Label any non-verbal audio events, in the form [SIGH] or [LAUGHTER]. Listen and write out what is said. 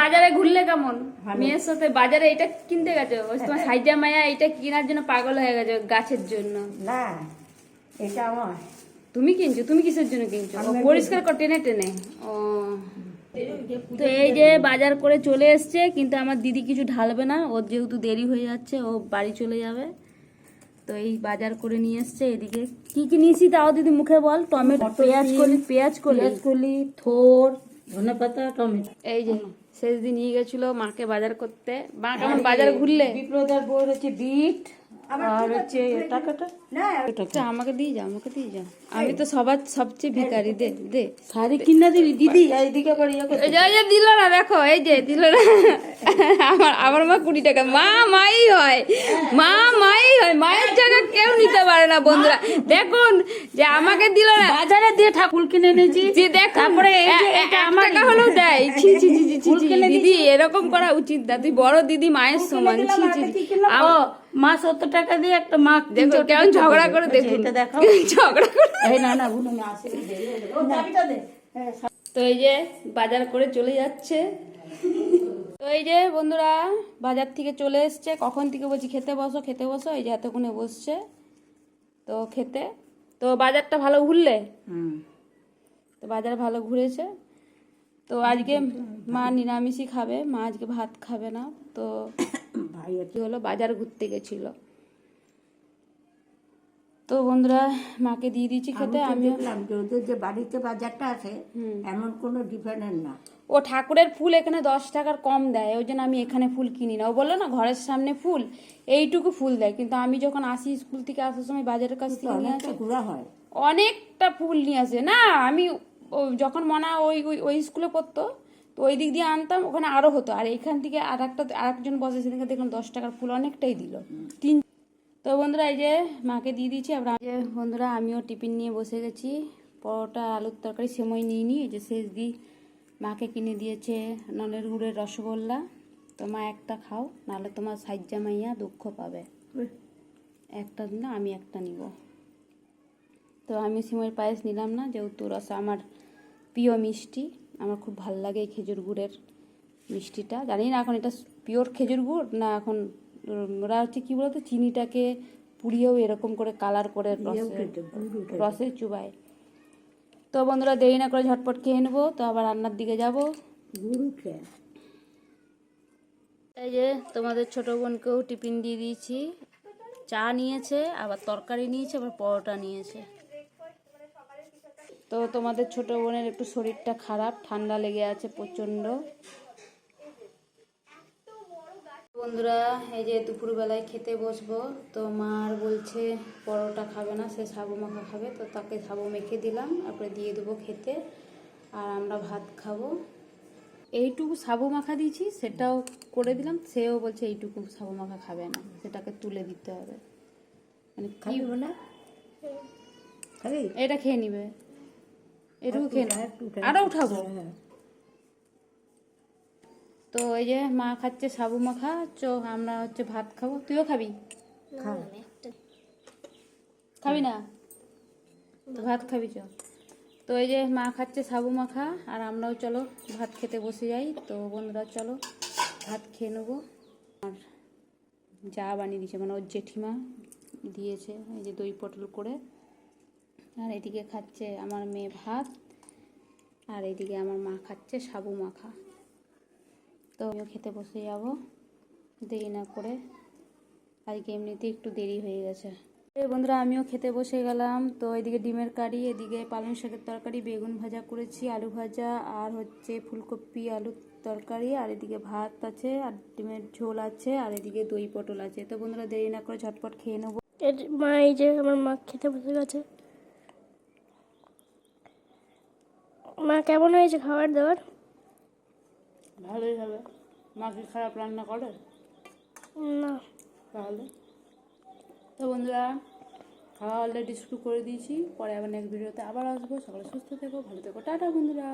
বাজারে ঘুরলে কেমন। মেয়ের সাথে বাজারে এটা কিনতে গেছো? ওই তোমার [LAUGHS] সাইজা মায়া এটা কেনার জন্য পাগল হয়ে গেছে গাছের জন্য। না এটা আমার। তুমি কিনছো? তুমি কিসের জন্য কিনছো? পরিষ্কার কর টেনে টেনে। ও। তো এই যে বাজার করে চলে এসছে কিন্তু আমার দিদি কিছু ঢালবে না। ওর যেহেতু দেরি হয়ে যাচ্ছে ও বাড়ি চলে যাবে। তো এই বাজার করে নিয়ে এসছে এদিকে। কি কি নিয়েছি তাও দিদি মুখে বল? টমেটো পেঁয়াজ কলি পেঁয়াজ কলি। পেঁয়াজ কলি থোর ধনে পাতা টমেটো। এই যে। শেষ দিন নিয়ে গেছিল মাকে বাজার করতে। মা কেমন বাজার ঘুরলে? বিপ্লদার বই হচ্ছে বিট। আর হচ্ছে টাকাটা আমাকে দিয়ে যাও আমাকে দিয়ে যাও। আমি তো সবার সবচেয়ে ভিখারি দে দে। শাড়ি কিনা দিলি দিদি এইদিকে করে ইয়ে করতে। এই যে দিল না দেখো এই যে দিল না। আমার আমার মা কুড়ি টাকা মা মাই হয় মা মাই হয় মায়ের জায়গা কেউ নিতে পারে না বন্ধুরা। দেখুন যে আমাকে দিল না। বাজারে দিয়ে ঠাকুর কিনে এনেছি। যে দেখ তারপরে। টাকা হলেও দেয়। ছি ছি ছি ছি, ছি ফুল ছি কিনে দিদি এরকম করা উচিত না। তুই বড় দিদি মায়ের সমান। ছি মা সত্তর টাকা দিয়ে একটা মা দেখো কেমন ঝগড়া করে দেখুন। এটা দেখো। ঝগড়া করে এই না না বুনু মা আসে তো এই যে বাজার করে চলে যাচ্ছে। তো এই যে বন্ধুরা বাজার থেকে চলে এসছে। কখন থেকে বলছি খেতে বসো খেতে বসো। এই যে এতক্ষণে বসছে। তো খেতে। তো বাজারটা ভালো ঘুরলে? হুম। তো বাজার ভালো ঘুরেছে। তো আজকে মা নিরামিষই খাবে মা আজকে ভাত খাবে না। তো ভাই কি হলো? বাজার ঘুরতে গেছিল। তো বন্ধুরা মাকে দিয়ে দিয়েছি খেতে আমি দেখলাম যে ওদের যে বাড়িতে বাজারটা আছে এমন কোনো ডিফারেন্ট না। ও ঠাকুরের ফুল এখানে দশ টাকার কম দেয় ওই জন্য আমি এখানে ফুল কিনি না। ও বলল না ঘরের সামনে ফুল এইটুকু ফুল দেয়। কিন্তু আমি যখন আসি স্কুল থেকে আসার সময় বাজারের কাছ থেকে নিয়ে আসি ঘোরা হয়। অনেকটা ফুল নিয়ে আসে। না আমি যখন মনে হয় ওই ওই স্কুলে পড়তো তো ওই দিক দিয়ে আনতাম ওখানে আরও হতো। আর এখান থেকে আর একটা আর একজন বসে সেদিনকে দেখলাম দশ টাকার ফুল অনেকটাই দিল। তিন তো বন্ধুরা এই যে মাকে দিয়ে দিয়েছি আবার যে বন্ধুরা আমিও টিফিন নিয়ে বসে গেছি। পরোটা আলুর তরকারি সেমই নিয়ে নিই। এই যে শেষ দিই মাকে কিনে দিয়েছে নলের গুড়ের রসগোল্লা। তো মা একটা খাও নাহলে তোমার সাজ্জা মাইয়া দুঃখ পাবে। একটা না আমি একটা নিব। তো আমি সিময়ের পায়েস নিলাম না যেহেতু রস আমার প্রিয় মিষ্টি। আমার খুব ভালো লাগে এই খেজুর গুড়ের মিষ্টিটা। জানি না এখন এটা পিওর খেজুর গুড় না এখন ওরা হচ্ছে কী বলতো চিনিটাকে পুড়িয়েও এরকম করে কালার করে রসে চুবায়। তো বন্ধুরা দেরি না করে ঝটপট খেয়ে নেব তো আবার রান্নার দিকে যাব। এই যে তোমাদের ছোট বোনকেও টিফিন দিয়ে দিয়েছি। চা নিয়েছে আবার তরকারি নিয়েছে আবার পরোটা নিয়েছে। তো তোমাদের ছোট বোনের একটু শরীরটা খারাপ ঠান্ডা লেগে আছে প্রচণ্ড। বন্ধুরা এই যে দুপুরবেলায় খেতে বসবো তো মার বলছে পরোটা খাবে না সে সাবু মাখা খাবে তো তাকে সাবু মেখে দিলাম তারপরে দিয়ে দেবো খেতে আর আমরা ভাত খাব। এইটুকু সাবু মাখা দিয়েছি সেটাও করে দিলাম সেও বলছে এইটুকু সাবু মাখা খাবে না সেটাকে তুলে দিতে হবে। মানে খাবি বলে এটা খেয়ে নিবে। এটুকু খেয়ে। আরও উঠাবো। হ্যাঁ। তো এই যে মা খাচ্ছে সাবু মাখা চো আমরা হচ্ছে ভাত খাব। তুইও খাবি? খাবি। না। তো ভাত খাবি চ। তো এই যে মা খাচ্ছে সাবু মাখা আর আমরাও চলো ভাত খেতে বসে যাই। তো বন্ধুরা চলো ভাত খেয়ে নেব। আর যা বানিয়ে দিয়েছে মানে ওর জেঠিমা দিয়েছে এই যে দই পটল করে। আর এদিকে খাচ্ছে আমার মেয়ে ভাত, আর এদিকে আমার মা খাচ্ছে সাবু মাখা। তো আমিও খেতে বসে যাব, দেরি না করে। আজকে এমনিতে একটু দেরি হয়ে গেছে। বন্ধুরা, আমিও খেতে বসে গেলাম। তো এদিকে ডিমের কারি, এদিকে পালং শাকের তরকারি, বেগুন ভাজা করেছি, আলু ভাজা, আর হচ্ছে ফুলকপি আলুর তরকারি, আর এদিকে ভাত আছে, আর ডিমের ঝোল আছে, আর এদিকে দই পটল আছে। তো বন্ধুরা, দেরি না করে ঝটপট খেয়ে নেব। মা, এই যে আমার মা খেতে বসে গেছে। মা কেমন হয়েছে খাবার দাবার? ভালোই হবে। মা কি খারাপ রান্না করে? না। তাহলে? তো বন্ধুরা খাওয়া অলরেডি শুরু করে দিয়েছি। পরে আবার নেক্সট ভিডিওতে আবার আসব। সকালে সুস্থ থেকো ভালো থেকো। টাটা বন্ধুরা।